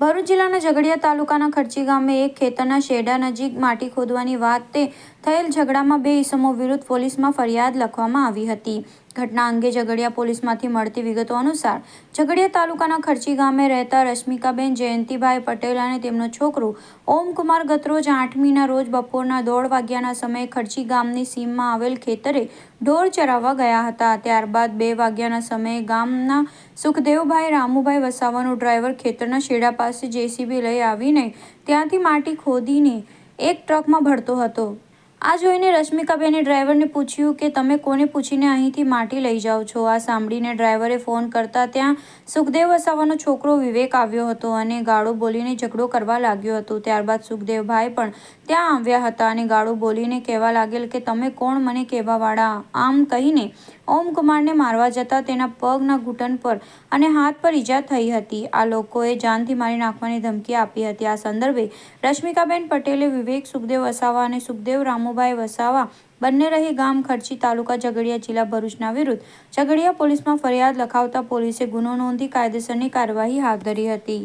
ભરૂચ જિલ્લાના ઝઘડિયા તાલુકાના ખર્ચી ગામે એક ખેતરના શેડા નજીક માટી ખોદવાની વાતે થયેલ ઝઘડામાં બે ઈસમો વિરુદ્ધ પોલીસમાં ફરિયાદ લખવામાં આવી હતી. ઘટના અંગે ઝઘડિયા પોલીસમાંથી મળતી વિગતો અનુસાર, ઝઘડિયા તાલુકાના ખર્ચી ગામે રહેતા રશ્મિકાબેન જયંતિભાઈ પટેલ અને તેમનો છોકરો ઓમકુમાર ગતરોજ આઠમીના રોજ બપોરના દોઢ વાગ્યાના સમયે ખર્ચી ગામની સીમમાં આવેલ ખેતરે ઢોર ચરાવવા ગયા હતા. ત્યારબાદ બે વાગ્યાના સમયે ગામના સુખદેવભાઈ રામુભાઈ વસાવાનો ડ્રાઈવર ખેતરના શેડા પાસે જેસીબી લઈ આવીને ત્યાંથી માટી ખોદીને એક ટ્રકમાં ભરતો હતો. આ જોઈને રશ્મિકાબેને ડ્રાઈવરને પૂછ્યું કે તમે કોને પૂછીને અહીંથી માટી લઈ જાઓ છો? આ સાંભળીને ડ્રાઈવરે ફોન કરતા ત્યાં સુખદેવ વસાવાનો છોકરો વિવેક આવ્યો હતો અને ગાળો બોલીને ઝઘડો કરવા લાગ્યો હતો. ત્યારબાદ સુખદેવભાઈ પણ ત્યાં આવ્યા હતા અને ગાળો બોલીને કહેવા લાગેલ કે, તમે કોણ મને કહેવાવાળા? આમ કહીને ઓમકુમારને મારવા જતાં તેના પગના ઘૂંટણ પર અને હાથ પર ઈજા થઈ હતી. આ લોકોએ જાનથી મારી નાખવાની ધમકી આપી હતી. આ સંદર્ભે રશ્મિકાબેન પટેલે વિવેક, સુખદેવ વસાવા અને સુખદેવ રામુભાઈ વસાવા બંને રહી ગામ ખર્ચી તાલુકા ઝઘડિયા જિલ્લા ભરૂચના વિરુદ્ધ. ઝઘડિયા પોલીસમાં ફરિયાદ લખાવતા પોલીસે ગુનો નોંધી કાયદેસરની કાર્યવાહી હાથ ધરી હતી.